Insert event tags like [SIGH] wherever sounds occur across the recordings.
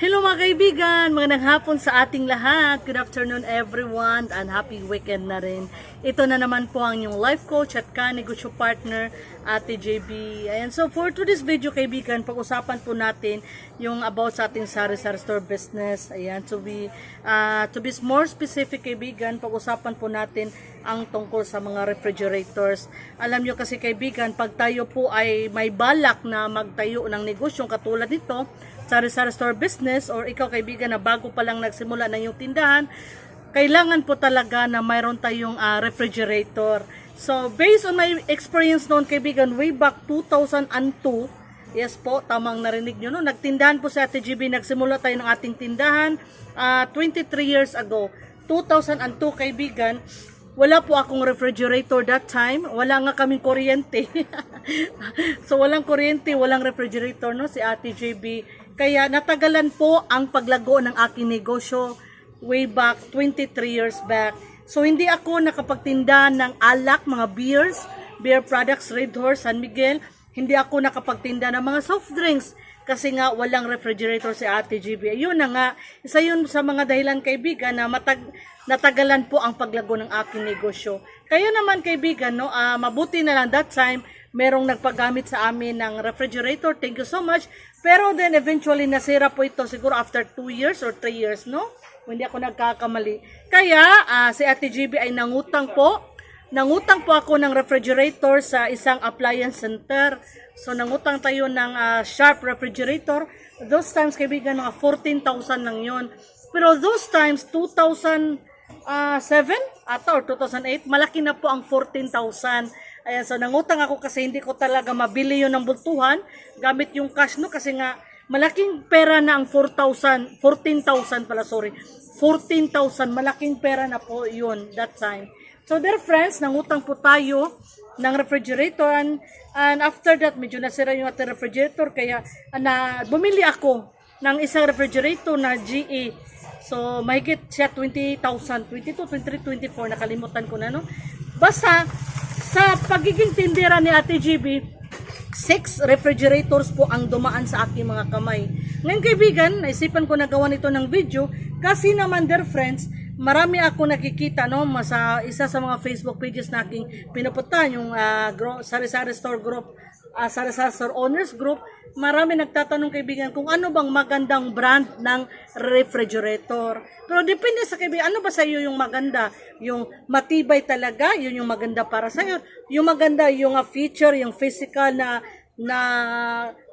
He Mga kaibigan, magandang hapon sa ating lahat. Good afternoon everyone and happy weekend na rin. Ito na naman po ang yung life coach at ka-negosyo partner, Ate JB. Ayan, so for today's video kaibigan, pag-usapan po natin yung about sa ating sari-sari store business. Ayan, to be, uh, to be more specific kaibigan, pag-usapan po natin ang tungkol sa mga refrigerators. Alam nyo kasi kaibigan, pag tayo po ay may balak na magtayo ng negosyong katulad nito, sari-sari store business or ikaw kaibigan na bago pa lang nagsimula ng iyong tindahan, kailangan po talaga na mayroon tayong ah, refrigerator. So, based on my experience noon kaibigan, way back 2002, yes po, tamang narinig nyo, no? nagtindahan po sa Ate GB, nagsimula tayo ng ating tindahan ah, 23 years ago. 2002 kaibigan, wala po akong refrigerator that time. Wala nga kaming kuryente. [LAUGHS] so walang kuryente, walang refrigerator no si Ate JB. Kaya natagalan po ang paglago ng aking negosyo way back 23 years back. So hindi ako nakapagtinda ng alak, mga beers, beer products, Red Horse, San Miguel. Hindi ako nakapagtinda ng mga soft drinks kasi nga walang refrigerator si Ate GB. Ayun na nga, isa yun sa mga dahilan kaibigan na matag natagalan po ang paglago ng aking negosyo. Kayo naman kaibigan, no, ah, mabuti na lang that time merong nagpagamit sa amin ng refrigerator. Thank you so much. Pero then eventually nasira po ito siguro after 2 years or 3 years, no? Hindi ako nagkakamali. Kaya ah, si Ate GB ay nangutang po Nangutang po ako ng refrigerator sa isang appliance center. So nangutang tayo ng ah, Sharp refrigerator. Those times kaibigan mga 14,000 lang yon. Pero those times 2007 ata or 2008 malaki na po ang 14,000. Ayan, so nangutang ako kasi hindi ko talaga mabili yon ng bultuhan gamit yung cash no kasi nga malaking pera na ang 4,000, 14,000 pala sorry. 14,000 malaking pera na po yun that time. So dear friends, nangutang po tayo ng refrigerator and, and after that medyo nasira yung ating refrigerator kaya na bumili ako ng isang refrigerator na GE. So mahigit siya 20,000, 22, 23, 24 nakalimutan ko na no. Basta sa pagiging tindera ni Ate GB, six refrigerators po ang dumaan sa aking mga kamay. Ngayon kaibigan, naisipan ko na gawa nito ng video kasi naman dear friends, marami ako nakikita no sa isa sa mga Facebook pages na aking pinupuntahan yung gro- sari-sari store group, ah, sari-sari store owners group, marami nagtatanong kaibigan kung ano bang magandang brand ng refrigerator. Pero depende sa kaibigan, ano ba sa iyo yung maganda? Yung matibay talaga, yun yung maganda para sa iyo. Yung maganda, yung ah, feature, yung physical na na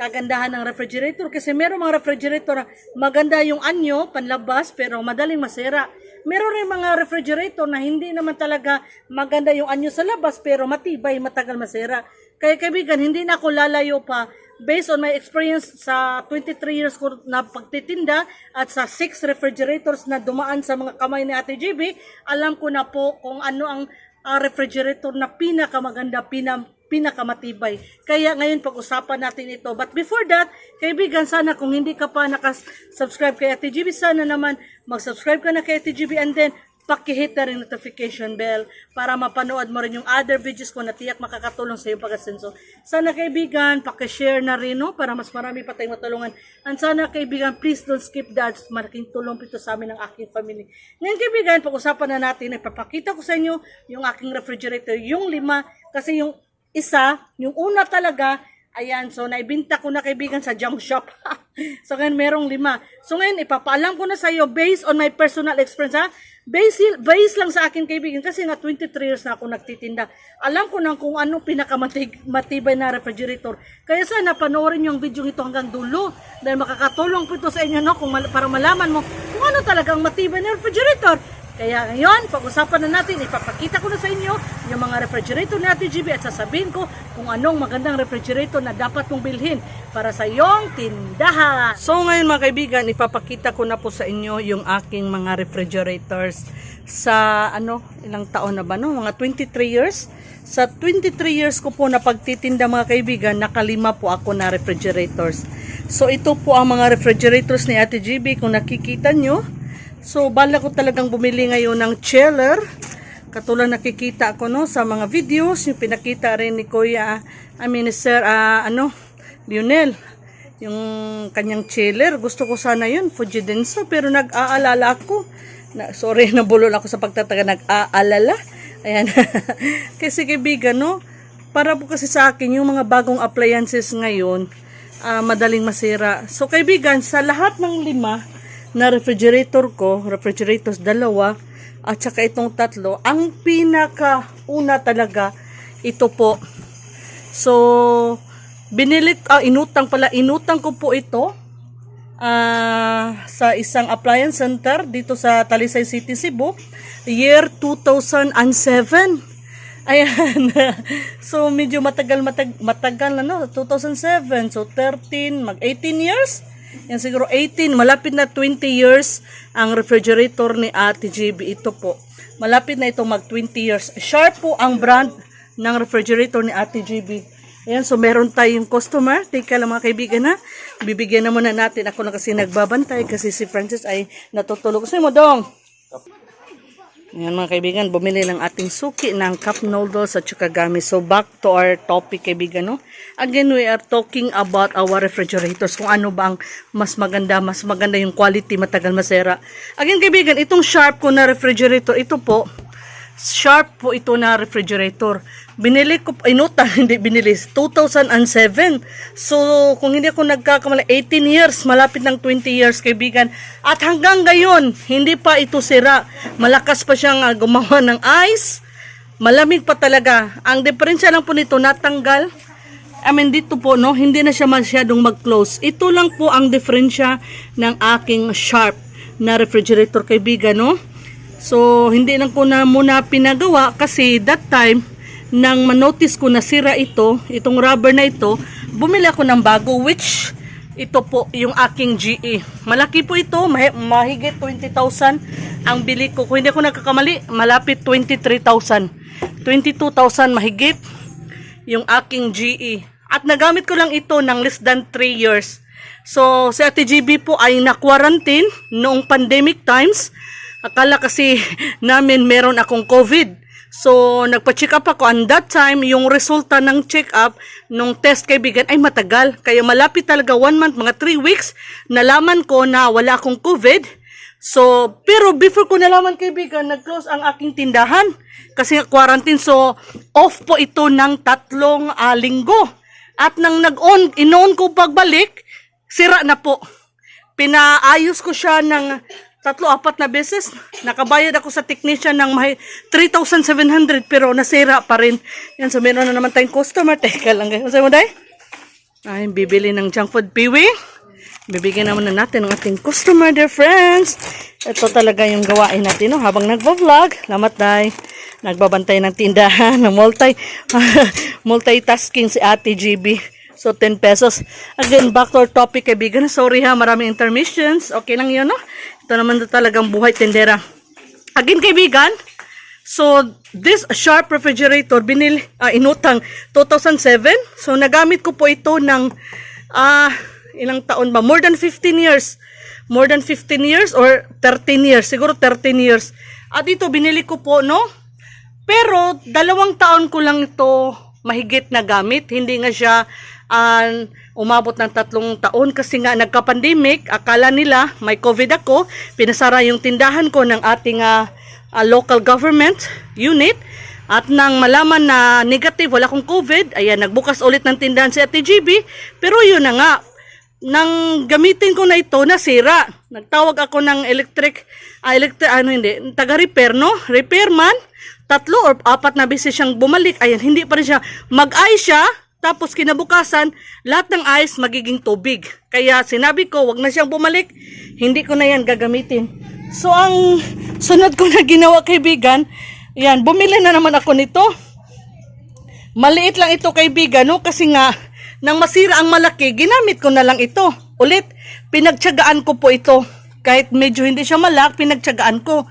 kagandahan ng refrigerator kasi meron mga refrigerator na maganda yung anyo panlabas pero madaling masira. Meron rin mga refrigerator na hindi naman talaga maganda yung anyo sa labas pero matibay, matagal masira. Kaya kaibigan, hindi na ako lalayo pa based on my experience sa 23 years ko na pagtitinda at sa 6 refrigerators na dumaan sa mga kamay ni Ate JB, alam ko na po kung ano ang ah, refrigerator na pinakamaganda, pinam pinakamatibay. Kaya ngayon pag-usapan natin ito. But before that, kaibigan, sana kung hindi ka pa nakasubscribe kay Ate GB, sana naman mag-subscribe ka na kay Ate GB and then pakihit na rin notification bell para mapanood mo rin yung other videos ko na tiyak makakatulong sa iyong pag-asenso. Sana kaibigan, pakishare na rin no, para mas marami pa tayong matulungan. And sana kaibigan, please don't skip that. Malaking tulong po ito sa amin ng aking family. Ngayon kaibigan, pag-usapan na natin, ipapakita ko sa inyo yung aking refrigerator, yung lima, kasi yung isa, yung una talaga, ayan, so naibinta ko na kaibigan sa junk shop. [LAUGHS] so ngayon merong lima. So ngayon, ipapaalam ko na sa iyo based on my personal experience ha. Base, base lang sa akin kaibigan kasi nga 23 years na ako nagtitinda. Alam ko na kung ano pinakamatibay na refrigerator. Kaya sana panoorin yung video ito hanggang dulo dahil makakatulong po ito sa inyo no, kung para malaman mo kung ano talagang matibay na refrigerator. Kaya ngayon, pag-usapan na natin, ipapakita ko na sa inyo yung mga refrigerator natin, GB, at sasabihin ko kung anong magandang refrigerator na dapat mong bilhin para sa iyong tindahan. So ngayon mga kaibigan, ipapakita ko na po sa inyo yung aking mga refrigerators sa ano, ilang taon na ba no? Mga 23 years. Sa 23 years ko po na pagtitinda mga kaibigan, nakalima po ako na refrigerators. So ito po ang mga refrigerators ni Ate GB kung nakikita nyo. So, bala ko talagang bumili ngayon ng chiller. Katulad nakikita ko no sa mga videos, yung pinakita rin ni Kuya, I Sir, ah, ano, Lionel. yung kanyang chiller. Gusto ko sana yun, Fujidenso, pero nag-aalala ako. Na, sorry, [LAUGHS] nabulol ako sa pagtataga, nag-aalala. Ayan. [LAUGHS] kasi kaibigan, no? Para po kasi sa akin, yung mga bagong appliances ngayon, ah, madaling masira. So kaibigan, sa lahat ng lima na refrigerator ko, refrigerators dalawa, at saka itong tatlo, ang pinaka una talaga, ito po. So, binili, ah, inutang pala, inutang ko po ito ah, sa isang appliance center dito sa Talisay City, Cebu, year 2007. Ayan. [LAUGHS] so, medyo matagal, matag, matagal na, no? 2007. So, 13, mag 18 years? Yan siguro 18, malapit na 20 years ang refrigerator ni Ate GB. Ito po. Malapit na ito mag 20 years. Sharp po ang brand ng refrigerator ni Ate GB. Ayan, so meron tayong customer. Teka lang mga kaibigan ha. Bibigyan na muna natin. Ako na kasi nagbabantay kasi si Francis ay natutulog. Kasi mo dong. Ayan mga kaibigan, bumili ng ating suki ng cup noodles at saka. So back to our topic kaibigan, no? Again, we are talking about our refrigerators. Kung ano ba ang mas maganda, mas maganda yung quality, matagal masera. Again kaibigan, itong Sharp ko na refrigerator, ito po, Sharp po ito na refrigerator. Binili ko, inuta, [LAUGHS] hindi binili, 2007. So, kung hindi ako nagkakamali, 18 years, malapit ng 20 years, kaibigan. At hanggang ngayon, hindi pa ito sira. Malakas pa siyang ah, gumawa ng ice. Malamig pa talaga. Ang diferensya lang po nito, natanggal. I mean, dito po, no, hindi na siya masyadong mag-close. Ito lang po ang diferensya ng aking Sharp na refrigerator, kaibigan, no? So, hindi lang ko na muna pinagawa kasi that time, nang manotice ko na sira ito, itong rubber na ito, bumili ako ng bago which ito po yung aking GE. Malaki po ito, mahi- mahigit 20,000 ang bili ko. Kung hindi ako nagkakamali, malapit 23,000. 22,000 mahigit yung aking GE. At nagamit ko lang ito ng less than 3 years. So, si Ate GB po ay na-quarantine noong pandemic times. Akala kasi [LAUGHS] namin meron akong COVID. So, nagpa-check up ako. And that time, yung resulta ng check up, nung test kaibigan, ay matagal. Kaya malapit talaga one month, mga 3 weeks, nalaman ko na wala akong COVID. So, pero before ko nalaman kaibigan, nag-close ang aking tindahan. Kasi quarantine. So, off po ito ng tatlong ah, linggo. At nang nag-on, in-on ko pagbalik, sira na po. Pinaayos ko siya ng tatlo, apat na beses. Nakabayad ako sa technician ng mahi 3,700 pero nasira pa rin. Yan, so meron na naman tayong customer. [LAUGHS] Teka lang guys. Masaya mo day? Ay, bibili ng junk food piwi. Bibigyan naman na natin ng ating customer, dear friends. Ito talaga yung gawain natin, no? Habang nagvo-vlog. Lamat, day. Nagbabantay ng tindahan, ng multi, [LAUGHS] multitasking si Ate GB. So, 10 pesos. Again, back to our topic, kaibigan. Sorry ha, maraming intermissions. Okay lang yun, no? Ito naman na talagang buhay tendera. Again, kaibigan, So, this Sharp refrigerator, binil, ah, inutang 2007. So, nagamit ko po ito ng, ah, ilang taon ba? More than 15 years. More than 15 years or 13 years. Siguro 13 years. At ito, binili ko po, no? Pero, dalawang taon ko lang ito mahigit na gamit. Hindi nga siya ah, umabot ng tatlong taon kasi nga nagka-pandemic. Akala nila may COVID ako. Pinasara yung tindahan ko ng ating ah, ah, local government unit. At nang malaman na negative, wala akong COVID, ayan, nagbukas ulit ng tindahan si Ate GB. Pero yun na nga, nang gamitin ko na ito, nasira. Nagtawag ako ng electric, ah, electric, ano hindi, taga-repair, no? Repairman, tatlo or apat na beses siyang bumalik. Ayan, hindi pa rin siya. Mag-ice siya, tapos kinabukasan, lahat ng ice magiging tubig. Kaya sinabi ko, wag na siyang bumalik. Hindi ko na yan gagamitin. So, ang sunod ko na ginawa, kaibigan, yan, bumili na naman ako nito. Maliit lang ito, kaibigan, no? Kasi nga, nang masira ang malaki, ginamit ko na lang ito. Ulit, pinagtsagaan ko po ito. Kahit medyo hindi siya malak, pinagtsagaan ko.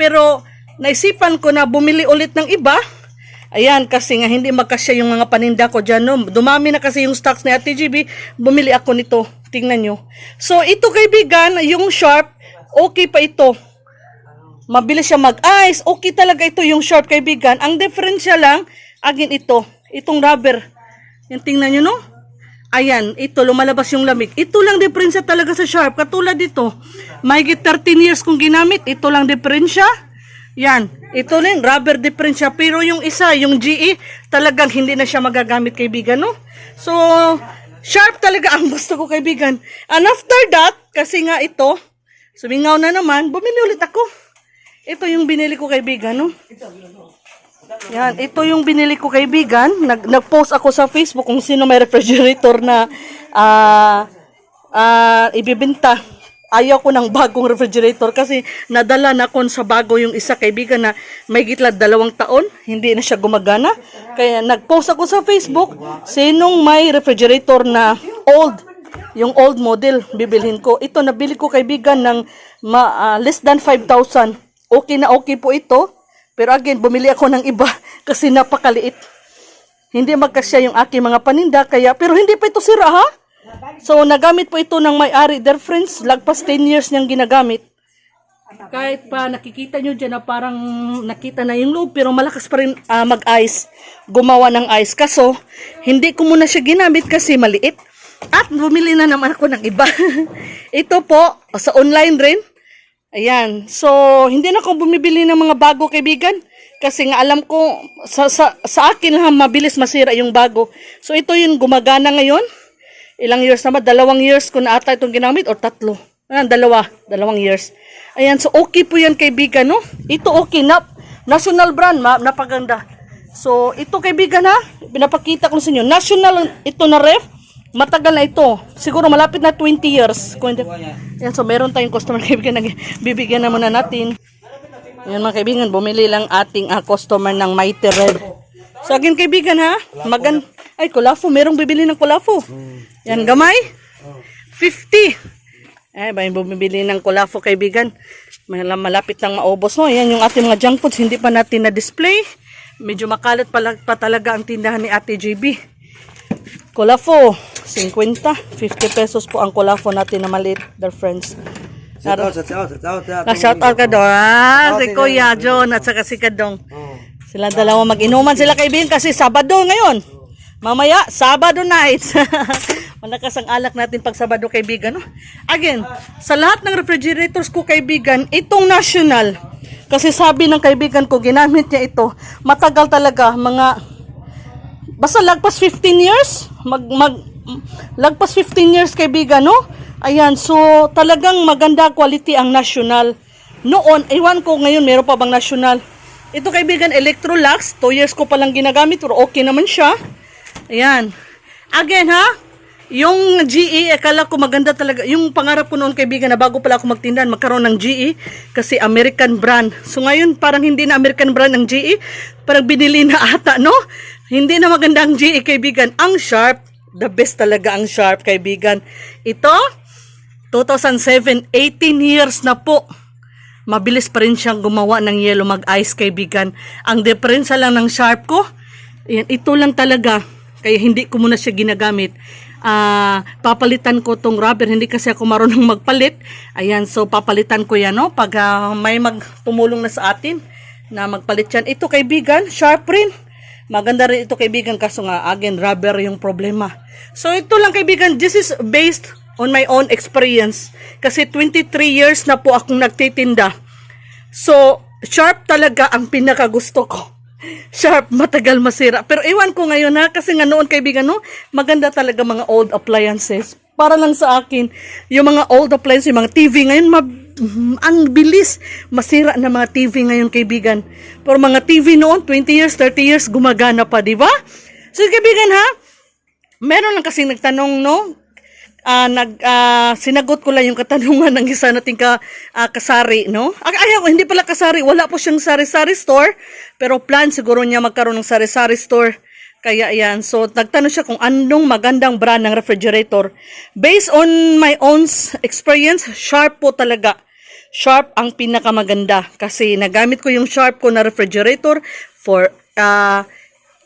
Pero, naisipan ko na bumili ulit ng iba. Ayan, kasi nga hindi magkasya yung mga paninda ko dyan. No? Dumami na kasi yung stocks ni Ate GB. Bumili ako nito. Tingnan nyo. So, ito kaibigan, yung Sharp, okay pa ito. Mabilis siya mag-ice. Okay talaga ito yung Sharp kaibigan. Ang diferensya lang, agin ito. Itong rubber. Yan, tingnan nyo, no? Ayan, ito, lumalabas yung lamig. Ito lang diferensya talaga sa Sharp. Katulad dito, may 13 years kong ginamit. Ito lang diferensya. Yan, ito lang, rubber diferensya. Pero yung isa, yung GE, talagang hindi na siya magagamit, kaibigan, no? So, Sharp talaga [LAUGHS] ang gusto ko, kaibigan. And after that, kasi nga ito, sumingaw na naman, bumili ulit ako. Ito yung binili ko, kaibigan, no? Yan, ito yung binili ko kaibigan. Nag nag-post ako sa Facebook kung sino may refrigerator na ah ah ibibenta. Ayaw ko ng bagong refrigerator kasi nadala na kon sa bago yung isa kaibigan na may gitla dalawang taon, hindi na siya gumagana. Kaya nag-post ako sa Facebook, sinong may refrigerator na old, yung old model, bibilhin ko. Ito, nabili ko kaibigan ng ma, ah, less than 5,000. Okay na okay po ito. Pero again, bumili ako ng iba [LAUGHS] kasi napakaliit. Hindi magkasya yung aking mga paninda, kaya, pero hindi pa ito sira ha? So, nagamit po ito ng may-ari. Their friends, lagpas 10 years niyang ginagamit. Kahit pa nakikita nyo dyan na parang nakita na yung loob, pero malakas pa rin ah, mag-ice, gumawa ng ice. Kaso, hindi ko muna siya ginamit kasi maliit. At bumili na naman ako ng iba. [LAUGHS] ito po, sa online rin, Ayan. So, hindi na ako bumibili ng mga bago kaibigan. Kasi nga alam ko, sa, sa, sa akin lang mabilis masira yung bago. So, ito yung gumagana ngayon. Ilang years naman? Dalawang years ko na ata itong ginamit o tatlo. Ah, dalawa. Dalawang years. Ayan. So, okay po yan kaibigan, no? Ito okay na. National brand, ma. Napaganda. So, ito kaibigan ha. Pinapakita ko sa inyo. National ito na ref. Matagal na ito. Siguro malapit na 20 years. Kung hindi- Yan, so meron tayong customer [LAUGHS] kaibigan na bibigyan na muna natin. Yan mga kaibigan, bumili lang ating ah, customer ng Mighty Red. So again kaibigan ha, magan... Ay, kulafo. Merong bibili ng kulafo. Yan, gamay. 50. Ay, ba yung bumibili ng kulafo kaibigan? Mal- Malapit lang maubos. No? Yan yung ating mga junk foods. Hindi pa natin na-display. Medyo makalat pala, pa talaga ang tindahan ni Ate JB. Kulafo, 50. 50 pesos po ang kulafo natin na maliit, dear friends. Shout out, shout out, shout out. Shout out ka doon. Ah, si Kuya John at saka si Kadong. Sila dalawa mag-inuman sila kaibigan kasi Sabado ngayon. Mamaya, Sabado night. [LAUGHS] Malakas ang alak natin pag Sabado kaibigan. No? Again, sa lahat ng refrigerators ko kaibigan, itong national. Kasi sabi ng kaibigan ko, ginamit niya ito. Matagal talaga, mga basta lagpas 15 years, mag, mag, lagpas 15 years kaibigan, no? Ayan, so talagang maganda quality ang national. Noon, iwan ko ngayon, meron pa bang national? Ito kaibigan, Electrolux, 2 years ko palang ginagamit, pero okay naman siya. Ayan. Again ha, yung GE, akala ko maganda talaga. Yung pangarap ko noon kaibigan na bago pala ako magtindan, magkaroon ng GE kasi American brand. So ngayon parang hindi na American brand ng GE, parang binili na ata, no? Hindi na maganda ang GE kaibigan. Ang Sharp, the best talaga ang Sharp kaibigan. Ito, 2007, 18 years na po. Mabilis pa rin siyang gumawa ng yellow mag-ice kaibigan. Ang diferensya lang ng Sharp ko, yan, ito lang talaga. Kaya hindi ko muna siya ginagamit. Ah, papalitan ko tong rubber. Hindi kasi ako marunong [LAUGHS] magpalit. Ayan, so papalitan ko yan, no? Pag ah, may magtumulong na sa atin na magpalit yan. Ito kaibigan, sharp rin. Maganda rin ito kaibigan kaso nga again rubber yung problema. So ito lang kaibigan, this is based on my own experience. Kasi 23 years na po akong nagtitinda. So, sharp talaga ang pinakagusto ko. [LAUGHS] Sharp, matagal masira. Pero iwan ko ngayon ha, kasi nga noon kaibigan, no, maganda talaga mga old appliances. Para lang sa akin, yung mga old appliances, yung mga TV ngayon, mab- mm, ang bilis masira na mga TV ngayon kaibigan. Pero mga TV noon, 20 years, 30 years, gumagana pa, di ba? So kaibigan ha, meron lang kasi nagtanong, no, ah nag ah, sinagot ko lang yung katanungan ng isa nating ka, ah, kasari, no? Ay, ayaw, hindi pala kasari, wala po siyang sari-sari store, pero plan siguro niya magkaroon ng sari-sari store. Kaya yan, so nagtanong siya kung anong magandang brand ng refrigerator. Based on my own experience, Sharp po talaga. Sharp ang pinakamaganda kasi nagamit ko yung Sharp ko na refrigerator for ah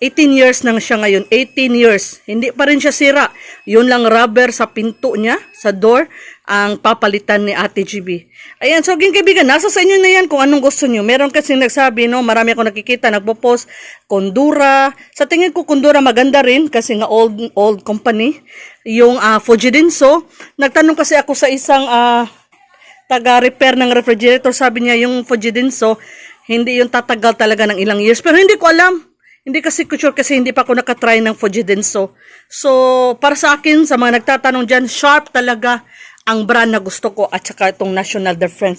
18 years nang siya ngayon. 18 years. Hindi pa rin siya sira. Yun lang rubber sa pinto niya, sa door, ang papalitan ni Ate GB. Ayan, so ging kaibigan, nasa sa inyo na yan kung anong gusto nyo. Meron kasi nagsabi, no, marami ako nakikita, nagpo-post, Kondura. Sa tingin ko, Kondura maganda rin kasi nga old, old company. Yung uh, Fujidinso. Nagtanong kasi ako sa isang ah, taga-repair ng refrigerator, sabi niya yung Fujidinso, hindi yung tatagal talaga ng ilang years. Pero hindi ko alam. Hindi kasi ko sure kasi hindi pa ako nakatry ng Fujidinso. So, para sa akin, sa mga nagtatanong dyan, sharp talaga ang brand na gusto ko at saka itong National Defense